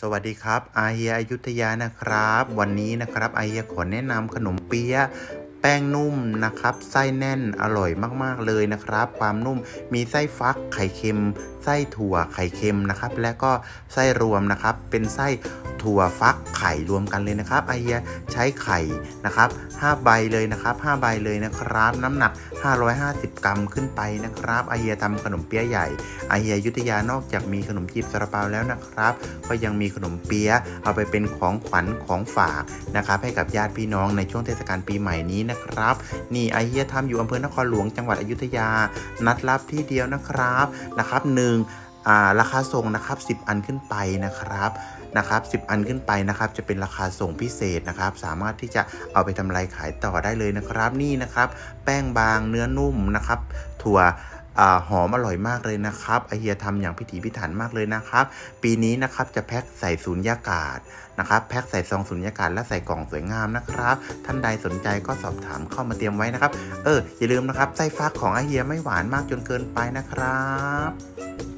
สวัสดีครับ อาเฮียอยุธยานะครับ วันนี้นะครับอาเฮียขอแนะนำขนมเปี๊ยะแป้งนุ่มนะครับไส้แน่นอร่อยมากๆเลยนะครับ ความนุ่มมีไส้ฟักไข่เค็ม ไส้ถั่วไข่เค็มนะครับ และก็ไส้รวมนะครับเป็นไส้ ถั่วฟักไข่รวมกันเลยนะครับไอเฮียใช้ไข่นะครับ5ใบเลยนะครับ5ใบเลยนะครับ น้ำหนัก 550 กรัมขึ้นไปนะครับไอเฮียทำขนมเปี๊ยะใหญ่ไอเฮียอยุธยานอกจากมีขนมจีบซาลาเปาแล้วนะครับ ก็ยังมีขนมเปี๊ยะเอาไปเป็นของขวัญของฝากนะครับให้กับญาติพี่น้องในช่วงเทศกาลปีใหม่นี้นะครับ นี่ไอเฮียทำอยู่อำเภอนครหลวงจังหวัดอยุธยา นัดรับที่เดียวนะครับนะครับหนึ่ง ราคาส่งนะครับ 10 อันขึ้นไปนะครับนะครับ 10 อันขึ้นไปนะครับ จะเป็นราคาส่งพิเศษนะครับ สามารถที่จะเอาไปทำลายขายต่อได้เลยนะครับ นี่นะครับ แป้งบางเนื้อนุ่มนะครับ ถั่วอหอมอร่อยมากเลยนะครับไอเฮียทำอย่างพิถีพิถันมากเลยนะครับ ปีนี้นะครับจะแพ็คใส่สูญญากาศนะครับ แพ็คใส่ซองสูญญากาศและใส่กล่องสวยงามนะครับ ท่านใดสนใจก็สอบถามเข้ามาเตรียมไว้นะครับ เอออย่าลืมนะครับไส้ฟักของไอเฮียไม่หวานมากจนเกินไปนะครับ